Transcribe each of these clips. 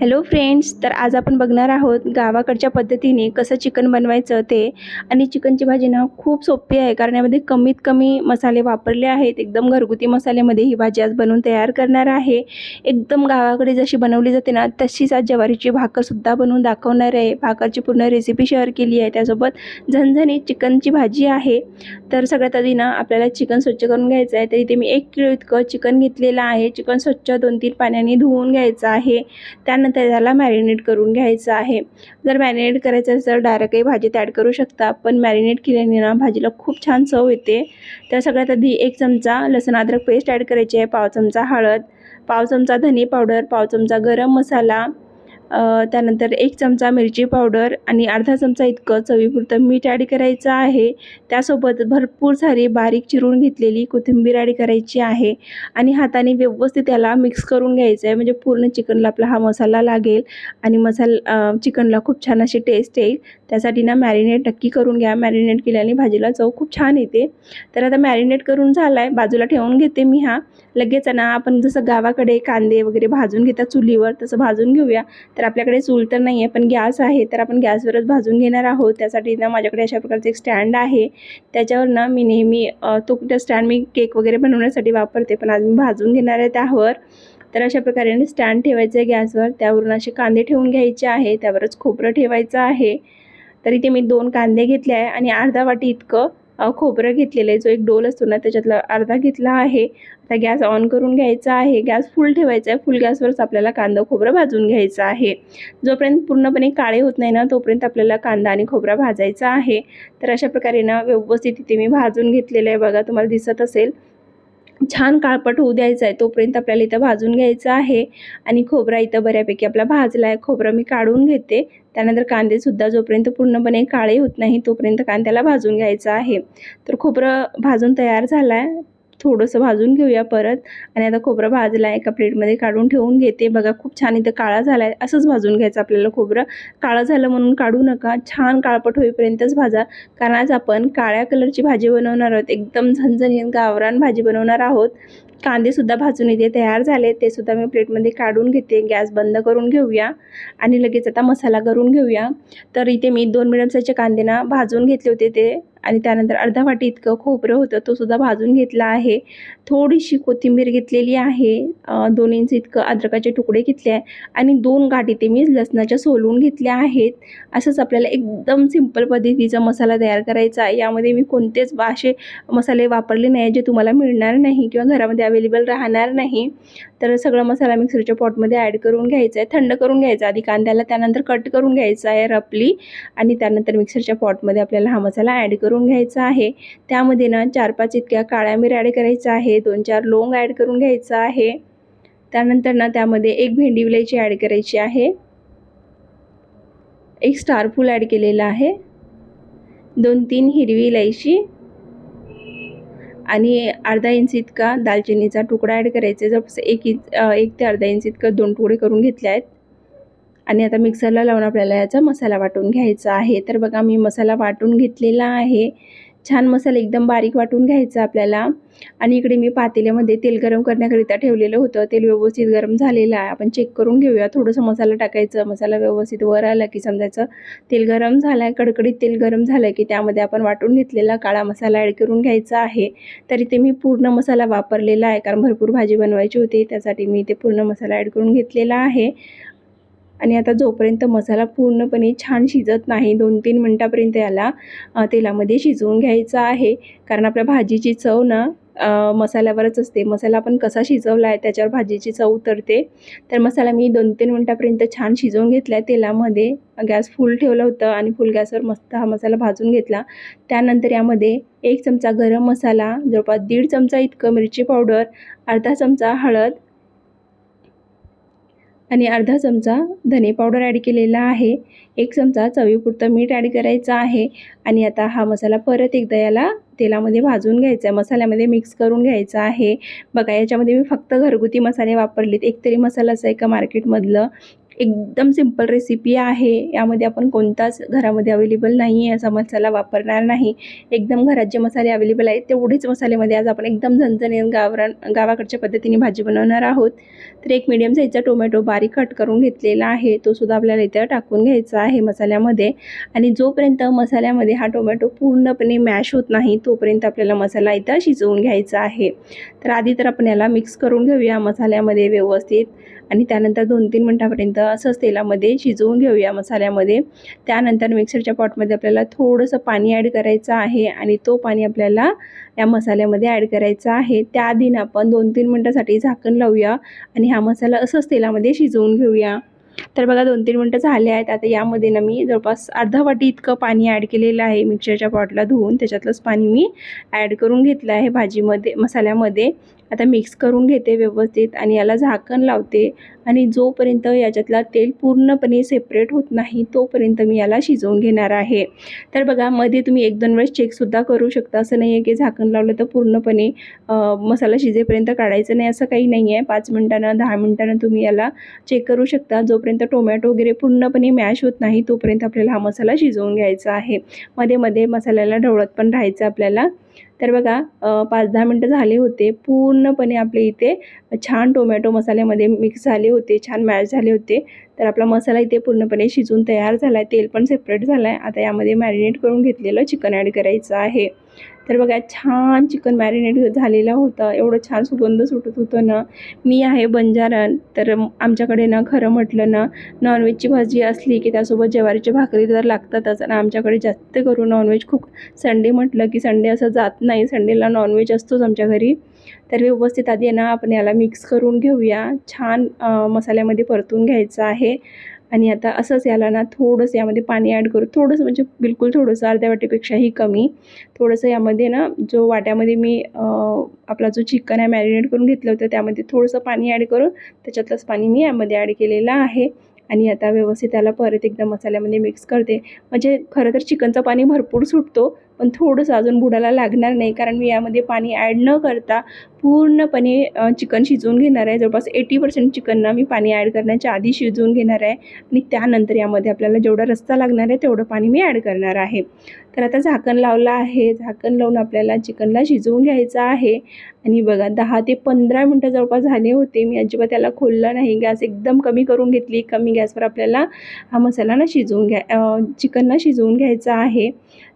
Hello friends तर आज आपण बघणार आहोत गावाकडच्या पद्धतीने कसं चिकन बनवायचं ते. आणि चिकनची भाजी ना खूप सोपी आहे कारण यामध्ये कमीत कमी मसाले वापरले आहेत. एकदम घरगुती मसाल्यामध्ये ही भाजी आज बनवून तयार करणार आहे. एकदम गावाकडे जशी बनवली जाते ना तशीच आज ज्वारीची भाकरसुद्धा बनवून दाखवणार आहे. भाकरची पूर्ण रेसिपी शेअर केली आहे. त्यासोबत झणझणीत चिकनची भाजी आहे. तर सगळ्यात आधी ना आपल्याला चिकन स्वच्छ करून घ्यायचं आहे. तर इथे मी एक किलो इतकं चिकन घेतलेलं आहे. चिकन स्वच्छ दोन तीन पाण्याने धुवून घ्यायचं आहे. त्यानंतर त्याला मॅरिनेट करून घ्यायचं आहे. जर मॅरिनेट करायचं असेल तर डायरेक्टही भाजीत ॲड करू शकता. पण मॅरिनेट केल्याने ना भाजीला खूप छान चव येते. तर सगळ्यात आधी एक चमचा लसण अद्रक पेस्ट ॲड करायची आहे. पाव चमचा हळद पाव चमचा धने पावडर पाव चमचा गरम मसाला त्यानंतर एक चमचा मिरची पावडर आणि अर्धा चमचा इतकं चवीपुरतं मीठ ॲड करायचं आहे. त्यासोबत भरपूर सारी बारीक चिरून घेतलेली कोथिंबीर ॲड करायची आहे आणि हाताने व्यवस्थित त्याला मिक्स करून घ्यायचं आहे. म्हणजे पूर्ण चिकनला आपला हा मसाला लागेल आणि मसाला चिकनला खूप छान अशी टेस्ट येईल. त्यासाठी ना मॅरिनेट नक्की करून घ्या. मॅरिनेट केल्याने भाजीला चव खूप छान येते. तर आता मॅरिनेट करून झाला आहे बाजूला ठेवून घेते मी हा. लगेच ना आपण जसं गावाकडे कांदे वगैरे भाजून घेतात चुलीवर तसं भाजून घेऊया. तर आपल्याकडे चूल तर नाही आहे पण गॅस आहे तर आपण गॅसवरच भाजून घेणार आहोत. त्यासाठी ना माझ्याकडे अशा प्रकारचं एक स्टँड आहे. त्याच्यावर ना मी नेहमी तो त्या स्टँड मी केक वगैरे बनवण्यासाठी वापरते पण आज मी भाजून घेणार आहे त्यावर. तर अशा प्रकारे स्टँड ठेवायचं आहे गॅसवर. त्यावरून असे कांदे ठेवून घ्यायचे आहे. त्यावरच खोबरं ठेवायचं आहे. तर इथे मी दोन कांदे घेतले आहे आणि अर्धा वाटी इतकं खोबरं घेतलेलं आहे. जो एक डोल असतो ना त्याच्यातला अर्धा घेतला आहे. आता गॅस ऑन करून घ्यायचा आहे. गॅस फुल ठेवायचा आहे. फुल गॅसवरच आपल्याला कांदा खोबरं भाजून घ्यायचं आहे. जोपर्यंत पूर्णपणे काळे होत नाही ना तोपर्यंत आपल्याला कांदा आणि खोबरा भाजायचा आहे. तर अशा प्रकारे ना व्यवस्थित इथे मी भाजून घेतलेलं आहे. बघा तुम्हाला दिसत असेल. छान काळपट होऊ द्यायचा आहे. तोपर्यंत आपल्याला इथं भाजून घ्यायचं आहे. आणि खोबरा इथं बऱ्यापैकी आपला भाजला आहे. खोबरं मी काढून घेते. त्यानंतर कांदेसुद्धा जोपर्यंत पूर्णपणे काळे होत नाही तोपर्यंत कांद्याला भाजून घ्यायचं आहे. तर खोबरं भाजून तयार झालं आहे. थोडंसं भाजून घेऊया परत. आणि आता खोबरं भाजलं आहे एका प्लेटमध्ये काढून ठेवून घेते. बघा खूप छान इथं काळा झाला आहे असंच भाजून घ्यायचं आपल्याला खोबरं. काळं झालं म्हणून काढू नका. छान काळपट होईपर्यंतच भाजा. कारण आज आपण काळ्या कलरची भाजी बनवणार आहोत. एकदम झणझणीत गावरान भाजी बनवणार आहोत. कांदेसुद्धा भाजून इथे तयार झाले ते सुद्धा मी प्लेटमध्ये काढून घेते. गॅस बंद करून घेऊया. आणि लगेच आता मसाला करून घेऊया. तर इथे मी दोन मिडियम कांदे ना भाजून घेतले होते ते. आणि त्यानंतर अर्धा वाटी इतकं खोबरं होतं तो सुद्धा भाजून घेतला आहे. थोडीशी कोथिंबीर घेतलेली आहे. दोन इंच इतकं अद्रकाचे तुकडे घेतले आहे आणि दोन गाठी ते मी लसणाच्या सोलून घेतल्या आहेत. असंच आपल्याला एकदम सिंपल पद्धतीचा मसाला तयार करायचा आहे. यामध्ये मी कोणतेच असे मसाले वापरले नाही जे तुम्हाला मिळणार नाही किंवा घरामध्ये अवेलेबल राहणार नाही. तर सगळा मसाला मिक्सरच्या पॉटमध्ये ॲड करून घ्यायचा आहे. थंड करून घ्यायचा आधी कांद्याला त्यानंतर कट करून घ्यायचा आहे रपली आणि त्यानंतर मिक्सरच्या पॉटमध्ये आपल्याला हा मसाला ॲड करून करून घ्यायचं आहे. त्यामध्ये ना चार पाच इतक्या काळ्या मिऱ्या ॲड करायचं आहे. दोन चार लोंग ॲड करून घ्यायचं आहे. त्यानंतर ना त्यामध्ये एक भेंडी विलायची ॲड करायची आहे. एक स्टार फूल ॲड केलेला आहे. दोन तीन हिरवी इलायची. आणि अर्धा इंच इतका दालचिनीचा तुकडा ॲड करायचा आहे. जसं एक इंच एक ते अर्धा इंच इतकं दोन तुकडे करून घेतले आहेत. आणि आता मिक्सरला लावून आपल्याला याचा मसाला वाटून घ्यायचा आहे. तर बघा मी मसाला वाटून घेतलेला आहे. छान मसाला एकदम बारीक वाटून घ्यायचा आपल्याला. आणि इकडे मी पातेल्यामध्ये तेल गरम करण्याकरिता ठेवलेलं होतं. तेल व्यवस्थित गरम झालेलं आहे. आपण चेक करून घेऊया. थोडंसं मसाला टाकायचं. मसाला व्यवस्थित वर आला की समजायचं तेल गरम झालं आहे कडकडीत तेल गरम झालं की त्यामध्ये आपण वाटून घेतलेला काळा मसाला ॲड करून घ्यायचा आहे. तर इथे मी पूर्ण मसाला वापरलेला आहे. कारण भरपूर भाजी बनवायची होती. त्यासाठी मी इथे पूर्ण मसाला ॲड करून घेतलेला आहे. आणि आता जोपर्यंत मसाला पूर्णपणे छान शिजत नाही दोन तीन मिनटापर्यंत याला तेलामध्ये शिजवून घ्यायचा आहे. कारण आपल्या भाजीची चव ना मसाल्यावरच असते. मसाला आपण कसा शिजवला आहे त्याच्यावर भाजीची चव उतरते. तर मसाला मी दोन तीन मिनटापर्यंत छान शिजवून घेतला आहे तेलामध्ये गॅस फुल ठेवलं होतं आणि फुल गॅसवर मस्त हा मसाला भाजून घेतला. त्यानंतर यामध्ये एक चमचा गरम मसाला जवळपास दीड चमचा इतकं मिरची पावडर अर्धा चमचा हळद आणि अर्धा चमचा धने पावडर ॲड केलेला आहे. एक चमचा चवीपुरतं मीठ ॲड करायचं आहे. आणि आता हा मसाला परत एकदा याला तेलामध्ये भाजून घ्यायचा आहे. मसाल्यामध्ये मिक्स करून घ्यायचा आहे. बघा याच्यामध्ये मी फक्त घरगुती मसाले वापरलेत. एकतरी मसालाच आहे का मार्केटमधलं? एकदम सिंपल रेसिपी आहे. यामध्ये आपण कोणताच घरामध्ये अवेलेबल नाही आहे असा मसाला वापरणार नाही. एकदम घरात जे मसाले अवेलेबल आहेत तेवढेच मसाल्यामध्ये आज आपण एकदम झणझणीत गावरान गावाकडच्या पद्धतीने भाजी बनवणार आहोत. तर एक मीडियम साईजचा टोमॅटो बारीक कट करून घेतलेला आहे. तो सुद्धा आपल्याला इथं टाकून घ्यायचा आहे मसाल्यामध्ये. आणि जोपर्यंत मसाल्यामध्ये हा टोमॅटो पूर्णपणे मॅश होत नाही तोपर्यंत आपल्याला मसाला इथं शिजवून घ्यायचा आहे. तर आधी तर आपण याला मिक्स करून घेऊया. मसाल्यामध्ये व्यवस्थित आणि त्यानंतर दोन तीन मिनटापर्यंत असंच तेलामध्ये शिजवून घेऊया मसाल्यामध्ये. त्यानंतर मिक्सरच्या पॉटमध्ये आपल्याला थोडंसं पाणी ॲड करायचं आहे आणि तो पाणी आपल्याला या मसाल्यामध्ये ॲड करायचा आहे. त्याआधी आपण दोन तीन मिनटासाठी झाकण लावूया आणि हा मसाला असंच तेलामध्ये शिजवून घेऊया. तर बघा दोन तीन मिनटं झाले आहेत. आता यामध्ये ना मी जवळपास अर्धा वाटी इतकं पाणी ॲड केलेलं आहे मिक्सरच्या पॉटला धुवून. त्याच्यातलंच पाणी मी ॲड करून घेतलं आहे भाजीमध्ये मसाल्यामध्ये. आता मिक्स करून घेते व्यवस्थित आणि याला झाकण लावते. आणि जोपर्यंत याच्यातला तेल पूर्णपणे सेपरेट होत नाही तोपर्यंत मी याला शिजवून घेणार आहे. तर बघा मध्ये तुम्ही एक दोन वेळेस चेकसुद्धा करू शकता. असं नाही आहे की झाकण लावलं तर पूर्णपणे मसाला शिजेपर्यंत काढायचं नाही असं काही नाही आहे पाच मिनटानं दहा मिनटानं तुम्ही याला चेक करू शकता. जोपर्यंत टोमॅटो वगैरे पूर्णपणे मॅश होत नाही तोपर्यंत आपल्याला हा मसाला शिजवून घ्यायचा आहे. मध्ये मध्ये मसाल्याला ढवळत पण राहायचं आपल्याला. तर बघा पाच दहा मिनटं झाले होते. पूर्णपणे आपले इथे छान टोमॅटो मसाल्यामध्ये मिक्स झाले होते छान मॅश झाले होते. तर आपला मसाला इथे पूर्णपणे शिजून तयार झाला आहे तेल पण सेपरेट झालं आहे आता यामध्ये मॅरिनेट करून घेतलेलं चिकन ॲड करायचं आहे. तर बघा छान चिकन मॅरिनेट झालेलं होतं. एवढं छान सुगंध सुटत होतं ना. मी आहे बंजारण तर आमच्याकडे ना खरं म्हटलं ना नॉनव्हेजची भाजी असली की त्यासोबत ज्वारीची भाकरी तर लागतातच. आणि आमच्याकडे जास्त करून नॉनव्हेज खूप संडे म्हटलं की संडे असं जात नाही. संडेला नॉनव्हेज असतोच आमच्या घरी. तर व्यवस्थित आधी ना आपण याला मिक्स करून घेऊया. छान मसाल्यामध्ये परतून घ्यायचं आहे. आणि आता असंच याला ना थोडंसं यामध्ये पाणी ॲड करू. थोडंसं म्हणजे बिलकुल थोडंसं अर्ध्या वाटीपेक्षाही कमी. थोडंसं यामध्ये ना जो वाट्यामध्ये मी आपला जो चिकन आहे मॅरिनेट करून घेतलं होतं त्यामध्ये थोडंसं पाणी ॲड करून त्याच्यातलंच पाणी मी यामध्ये ॲड केलेलं आहे. आणि आता व्यवस्थित त्याला परत एकदा मसाल्यामध्ये मिक्स करते. म्हणजे खरं तर चिकनचं पाणी भरपूर सुटतो. पण थोडंसं अजून बुडाला लागणार नाही कारण मी यामध्ये पाणी ॲड न करता पूर्णपणे चिकन शिजवून घेणार आहे. जवळपास एटी पर्सेंट चिकनना मी पाणी ॲड करण्याच्या आधी शिजवून घेणार आहे. आणि त्यानंतर यामध्ये आपल्याला जेवढा रस्ता लागणार आहे तेवढं पाणी मी ॲड करणार आहे. तर आता झाकण लावलं आहे. झाकण लावून आपल्याला चिकनला शिजवून घ्यायचं आहे. आणि बघा दहा ते पंधरा मिनटं जवळपास झाले होते. मी अजिबात त्याला खोललं नाही. गॅस एकदम कमी करून घेतली. कमी गॅसवर आपल्याला हा मसाला ना शिजवून घ्या चिकनला शिजवून घ्यायचा आहे.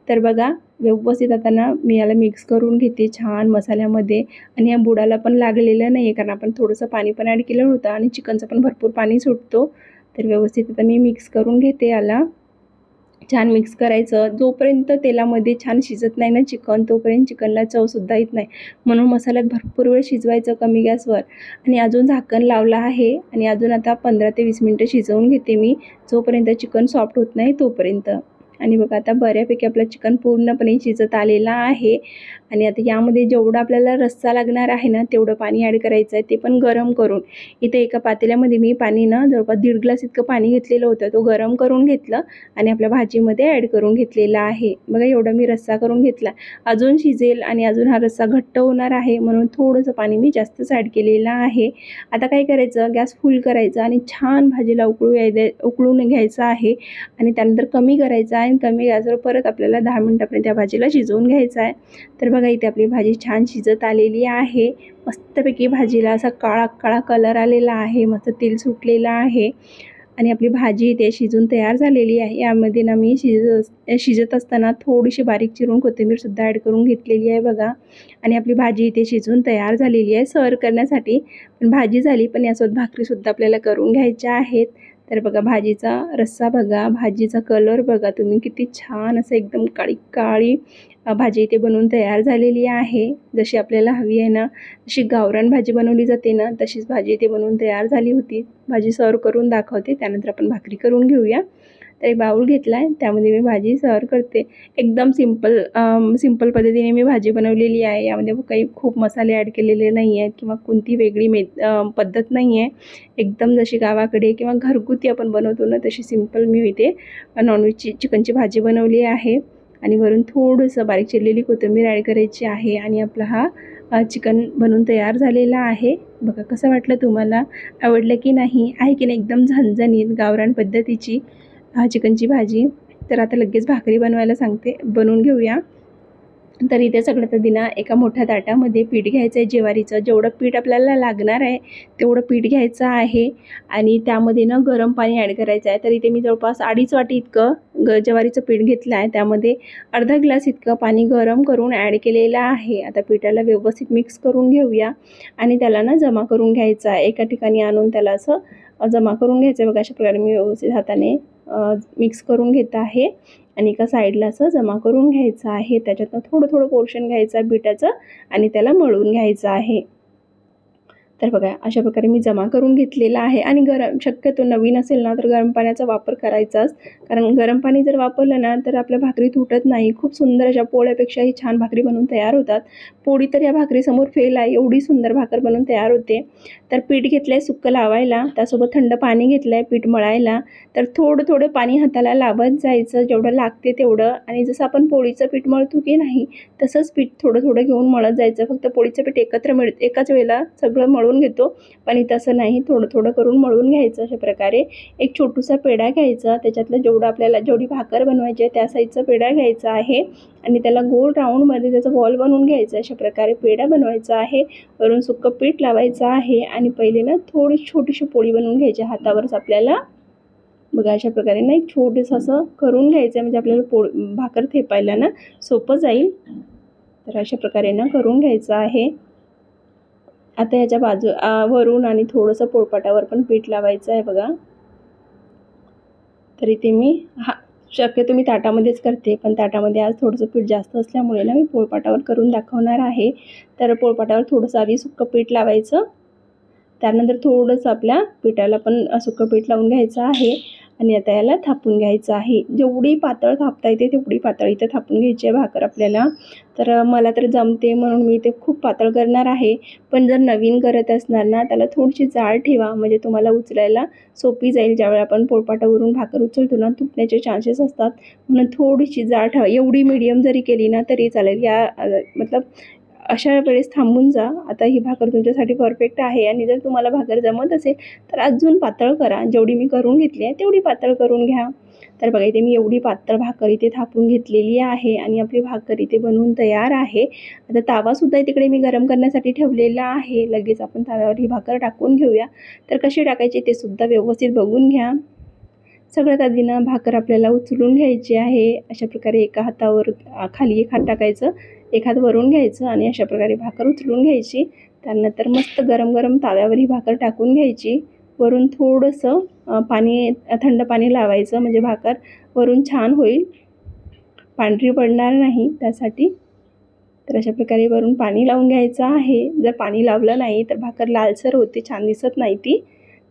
तर बघा व्यवस्थित आता ना मी याला मिक्स करून घेते छान मसाल्यामध्ये. आणि या बुडाला पण लागलेलं नाही आहे कारण आपण थोडंसं पाणी पण ॲड केलं होतं आणि चिकनचं पण भरपूर पाणी सुटतो. तर व्यवस्थित आता मी मिक्स करून घेते याला. छान मिक्स करायचं. जोपर्यंत तेलामध्ये छान शिजत नाही ना चिकन तोपर्यंत चिकनला चवसुद्धा येत नाही. म्हणून मसाल्यात भरपूर वेळ शिजवायचं कमी गॅसवर. आणि अजून झाकण लावलं आहे. आणि अजून आता पंधरा ते वीस मिनटं शिजवून घेते मी. जोपर्यंत चिकन सॉफ्ट होत नाही तोपर्यंत. आणि बघा आता बऱ्यापैकी आपलं चिकन पूर्णपणे शिजत आलेलं आहे. आणि आता यामध्ये जेवढं आपल्याला रस्सा लागणार आहे ना तेवढं पाणी ॲड करायचं आहे. ते पण गरम करून. इथे एका पातेल्यामध्ये मी पाणी ना जवळपास दीड ग्लास इतकं पाणी घेतलेलं होतं. तो गरम करून घेतलं आणि आपल्या भाजीमध्ये ॲड करून घेतलेला आहे. बघा एवढं मी रस्सा करून घेतला. अजून शिजेल आणि अजून हा रस्सा घट्ट होणार आहे. म्हणून थोडंसं पाणी मी जास्तच ॲड केलेलं आहे. आता काय करायचं? गॅस फुल करायचं आणि छान भाजीला उकळू याय उकळून घ्यायचं आहे. आणि त्यानंतर कमी करायचं आणि कमी गॅसवर परत आपल्याला दहा मिनटापर्यंत त्या भाजीला शिजवून घ्यायचं आहे. तर बघा इथे आपली भाजी छान शिजत आलेली आहे. मस्तपैकी भाजीला असा काळा काळा कलर आलेला आहे. मस्त तेल सुटलेलं आहे. आणि आपली भाजी इथे शिजून तयार झालेली आहे. यामध्ये ना मी शिजत शिजत असताना थोडीशी बारीक चिरून कोथिंबीरसुद्धा ॲड करून घेतलेली आहे बघा. आणि आपली भाजी इथे शिजून तयार झालेली आहे. सर्व करण्यासाठी पण भाजी झाली पण यासोबत भाकरीसुद्धा आपल्याला करून घ्यायच्या आहेत. तर बघा भाजीचा रस्सा बघा भाजीचा कलर बघा. तुम्ही किती छान असं एकदम काळी काळी भाजी इथे बनवून तयार झालेली आहे. जशी आपल्याला हवी आहे ना जशी गावरान भाजी बनवली जाते ना तशीच भाजी इथे बनवून तयार झाली होती. भाजी सर्व करून दाखवते त्यानंतर आपण भाकरी करून घेऊया. तर एक बाऊल घेतला आहे त्यामध्ये मी भाजी सर्व करते. एकदम सिंपल सिंपल पद्धतीने मी भाजी बनवलेली आहे. यामध्ये काही खूप मसाले ॲड केलेले नाही आहेत किंवा कोणती वेगळी मे पद्धत नाही आहे एकदम जशी गावाकडे किंवा घरगुती आपण बनवतो ना तशी सिंपल मी इथे नॉनव्हेजची चिकनची भाजी बनवली आहे. आणि वरून थोडंसं बारीक चिरलेली कोथिंबीर ॲड करायची आहे. आणि आपला हा चिकन बनवून तयार झालेला आहे. बघा कसं वाटलं तुम्हाला? आवडलं की नाही? आहे की नाही? एकदम झणझणीत गावरान पद्धतीची. हा चिकनची भाजी. तर आता लगेच भाकरी बनवायला सांगते. बनवून घेऊया. तर इथे सगळं तर दिना एका मोठ्या ताटामध्ये पीठ घ्यायचं आहे ज्वारीचं. जेवढं पीठ आपल्याला लागणार आहे तेवढं पीठ घ्यायचं आहे. आणि त्यामध्ये ना गरम पाणी ॲड करायचं आहे. तर इथे मी जवळपास अडीच वाटी इतकं ग ज्वारीचं पीठ घेतलं आहे. त्यामध्ये अर्धा ग्लास इतकं पाणी गरम करून ॲड केलेलं आहे. आता पिठाला व्यवस्थित मिक्स करून घेऊया. आणि त्याला ना जमा करून घ्यायचं आहे. एका ठिकाणी आणून त्याला असं जमा करून घ्यायचं आहे. बघा अशा प्रकारे मी व्यवस्थित हाताने मिक्स करून घेत आहे. आणि एका साईडला असं जमा करून घ्यायचं आहे. त्याच्यातनं थोडं थोडं पोर्शन घ्यायचं आहे बिटाचं आणि त्याला मळून घ्यायचं आहे. तर बघा अशा प्रकारे मी जमा करून घेतलेला आहे. आणि गरम शक्यतो नवीन असेल ना तर गरम पाण्याचा वापर करायचाच. कारण गरम पाणी जर वापरलं ना तर आपल्या भाकरी तुटत नाही. खूप सुंदर अशा पोळ्यापेक्षाही छान भाकरी बनवून तयार होतात. पोळी तर या भाकरीसमोर फेल आहे. एवढी सुंदर भाकर बनवून तयार होते. तर पीठ घेतलं आहे सुक्कं लावायला. त्यासोबत थंड पाणी घेतलं आहे पीठ मळायला. तर थोडं थोडं पाणी हाताला लावत जायचं. जेवढं लागते तेवढं. आणि जसं आपण पोळीचं पीठ मळतो की नाही तसंच पीठ थोडं थोडं घेऊन मळत जायचं. फक्त पोळीचं पीठ एकत्र मिळ एकाच वेळेला सगळं मळून घेतो. पण इथं असं नाही. थोडं थोडं करून मळून घ्यायचं अशा प्रकारे. एक छोटूसा पेढा घ्यायचा. त्याच्यातलं जेवढं आपल्याला जेवढी भाकर बनवायची आहे त्या साईजचा पेढा घ्यायचा आहे. आणि त्याला गोल राऊंडमध्ये त्याचा बॉल बनवून घ्यायचा. अशा प्रकारे पेढा बनवायचा आहे. वरून सुक्कं पीठ लावायचं आहे. आणि पहिले ना थोडी छोटीशी पोळी बनवून घ्यायची हातावरच आपल्याला. बघा अशा प्रकारे ना एक छोटंसं असं करून घ्यायचं आहे. म्हणजे आपल्याला पोळ भाकर थेपायला ना सोपं जाईल. तर अशा प्रकारे ना करून घ्यायचं आहे. आता ह्याच्या बाजू वरून आणि थोडंसं पोळपाटावर पण पीठ लावायचं आहे बघा. तरी ते मी हा शक्यतो मी ताटामध्येच करते पण ताटामध्ये आज थोडंसं पीठ जास्त असल्यामुळे ना मी पोळपाटावर करून दाखवणार आहे. तर पोळपाटावर थोडंसं आधी सुक्कं पीठ लावायचं. त्यानंतर थोडंसं आपल्या पिठाला पण सुकं पीठ लावून घ्यायचं आहे आणि आता याला थापून घ्यायचं आहे. जेवढी पातळ थापता येते तेवढी पातळ इथं थापून घ्यायची आहे भाकर आपल्याला. तर मला तर जमते म्हणून मी ते खूप पातळ करणार आहे. पण जर नवीन करत असणार ना त्याला थोडीशी जाळ ठेवा. म्हणजे तुम्हाला उचलायला सोपी जाईल. ज्यावेळी आपण पोळपाटावरून भाकर उचलतो ना तुटण्याचे चान्सेस असतात. म्हणून थोडीशी जाळ ठेवा. एवढी मीडियम जरी केली ना तरी चालेल. या मतलब अशा वेळेस थांबून जा. आता ही भाकर तुमच्यासाठी परफेक्ट आहे आणि जर तुम्हाला भाकर जमत असेल तर अजून पातळ करा. जेवढी मी करून घेतली आहे तेवढी पातळ करून घ्या. तर बघा इथे मी एवढी पातळ भाकर इथे थापून घेतलेली आहे आणि आपली भाकर इथे बनवून तयार आहे. आता तावासुद्धा तिकडे मी गरम करण्यासाठी ठेवलेला आहे. लगेच आपण तव्यावर ही भाकर टाकून घेऊया. तर कशी टाकायची ते सुद्धा व्यवस्थित बघून घ्या. सगळ्यात आधी ना भाकर आपल्याला उचलून घ्यायची आहे. अशा प्रकारे एका हातावर खाली एक हात टाकायचं एक हात वरून घ्यायचं आणि अशा प्रकारे भाकर उचलून घ्यायची. त्यानंतर मस्त गरम गरम ताव्यावर ही भाकर टाकून घ्यायची. वरून थोडंसं पाणी थंड पाणी लावायचं म्हणजे भाकर वरून छान होईल. पांढरी पडणार नाही त्यासाठी. तर अशा प्रकारे वरून पाणी लावून घ्यायचं आहे. जर पाणी लावलं नाही तर भाकर लालसर होते छान दिसत नाही ती.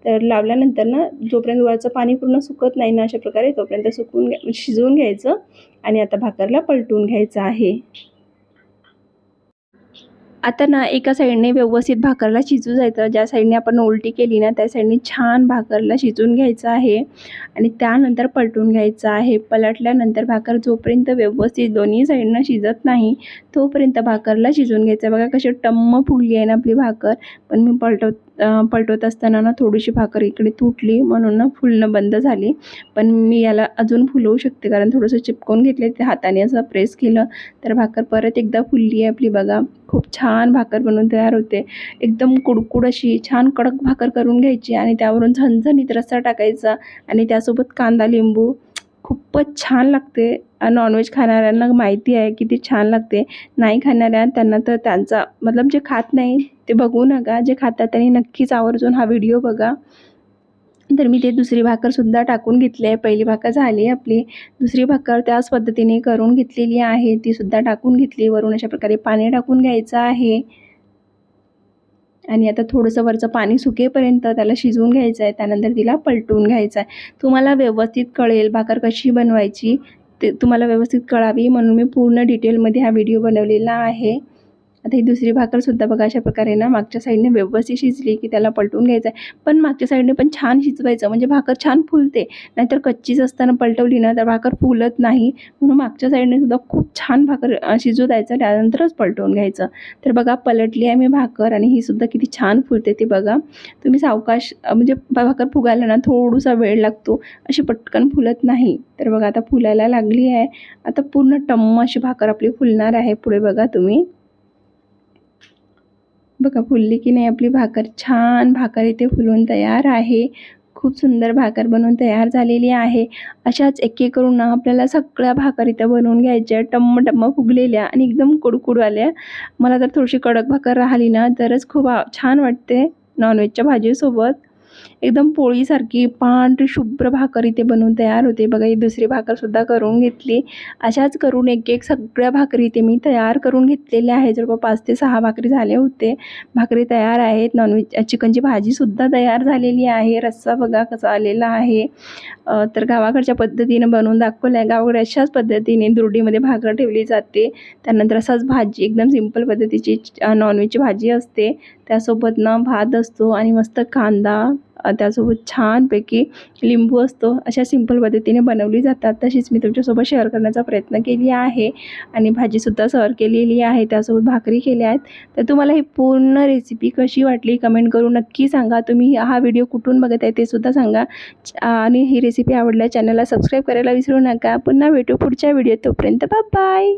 तर लावल्यानंतर ना जोपर्यंत वरचं पाणी पूर्ण सुकत नाही ना अशा प्रकारे तोपर्यंत सुकून घ्या शिजवून घ्यायचं आणि आता भाकरला पलटून घ्यायचं आहे. आता ना एका साईडने व्यवस्थित भाकरला शिजू जायचं. ज्या साईडने आपण उलटी केली ना त्या साईडने छान भाकरला शिजून घ्यायचं आहे. आणि त्यानंतर पलटून घ्यायचं आहे. पलटल्यानंतर भाकर जोपर्यंत व्यवस्थित दोन्ही साईडनं शिजत नाही तोपर्यंत भाकरला शिजून घ्यायचं. बघा कशी टम्म फुगली आहे ना आपली भाकर. पण मी पलटव पलटवत असताना ना थोडीशी भाकर इकडे तुटली म्हणून ना फुलणं बंद झाली. पण मी याला अजून फुलवू शकते कारण थोडंसं चिपकवून घेतले ते हाताने असं प्रेस केलं तर भाकर परत एकदा फुलली आहे आपली बघा. खूप छान भाकर बनवून तयार होते. एकदम कुडकुड अशी छान कडक भाकर करून घ्यायची आणि त्यावरून झणझणीत रस्सा टाकायचा आणि त्यासोबत कांदा लिंबू. खूपच छान लागते. नॉनव्हेज खाणाऱ्यांना माहिती आहे किती छान लागते. नाही खाणाऱ्या त्यांना तर त्यांचा मतलब जे खात नाही ते बघू नका. जे खातात त्यांनी नक्कीच आवर्जून हा व्हिडिओ बघा. तर मी ते दुसरी भाकरसुद्धा टाकून घेतली आहे. पहिली भाकर झाली आपली. दुसरी भाकर त्याच पद्धतीने करून घेतलेली आहे. तीसुद्धा टाकून घेतली. वरून अशा प्रकारे पाणी टाकून घ्यायचं आहे. आणि आता थोडंसं वरचं पाणी सुकेपर्यंत त्याला शिजवून घ्यायचं आहे. त्यानंतर तिला पलटून घ्यायचं आहे. तुम्हाला व्यवस्थित कळेल भाकर कशी बनवायची. ते तुम्हाला व्यवस्थित कळावी म्हणून मी पूर्ण डिटेलमध्ये हा व्हिडिओ बनवलेला आहे. आता ही दुसरी भाकरसुद्धा बघा अशा प्रकारे ना मागच्या साईडने व्यवस्थित शिजली की त्याला पलटून घ्यायचं आहे. पण मागच्या साईडने पण छान शिजवायचं म्हणजे भाकर छान फुलते. नाहीतर कच्चीच असताना पलटवली ना तर भाकर फुलत नाही. म्हणून मागच्या साईडने सुद्धा खूप छान भाकर शिजू द्यायचं त्यानंतरच पलटवून घ्यायचं. तर बघा पलटली आहे मी भाकर आणि ही सुद्धा किती छान फुलते ती बघा. तुम्ही सावकाश म्हणजे भाकर फुगायला ना थोडासा वेळ लागतो. अशी पटकन फुलत नाही. तर बघा आता फुलायला लागली आहे. आता पूर्ण टम्म अशी भाकर आपली फुलणार आहे पुढे बघा तुम्ही. बघा फुलली की नाही आपली भाकर छान भाकर इथे फुलून तयार आहे. खूप सुंदर भाकर बनवून तयार झालेली आहे. अशाच एक एक करून ना आपल्याला सगळ्या भाकर इथं बनवून घ्यायच्या टम्म टम्म फुगलेल्या आणि एकदम कुडकुड आल्या मला तर थोडीशी कडक भाकर राहिली ना तरच खूप छान वाटते नॉनव्हेजच्या भाजीसोबत. एकदम पोळीसारखी पांढरी शुभ्र भाकर इथे बनवून तयार होते. बघा ही दुसरी भाकरसुद्धा करून घेतली. अशाच करून एक एक सगळ्या भाकरी इथे मी तयार करून घेतलेल्या आहे जवळपास पाच ते सहा भाकरी झाले होते. भाकरी तयार आहेत. नॉनव्हेज चिकनची भाजीसुद्धा तयार झालेली आहे. रस्सा बघा कसा आलेला आहे. तर गावाकडच्या पद्धतीनं बनवून दाखवलं आहे गावाकडे अशाच पद्धतीने दुरडीमध्ये भाकर ठेवली जाते. त्यानंतर असाच भाजी एकदम सिंपल पद्धतीची नॉनव्हेजची भाजी असते. त्यासोबत ना भात असतो आणि मस्त कांदा त्यासोबत छानपैकी लिंबू असतो अशा सिंपल पद्धतीने बनवली जातात. तशीच मी तुमच्यासोबत शेअर करण्याचा प्रयत्न केली आहे आणि भाजीसुद्धा सर्व केलेली आहे त्यासोबत भाकरी केल्या आहेत. तर तुम्हाला ही पूर्ण रेसिपी कशी वाटली कमेंट करून नक्की सांगा. तुम्ही हा व्हिडिओ कुठून बघत आहे ते सुद्धा सांगा. च- आणि ही रेसिपी आवडल्या चॅनलला सबस्क्राईब करायला विसरू नका. पुन्हा भेटू पुढच्या व्हिडिओ तोपर्यंत बाय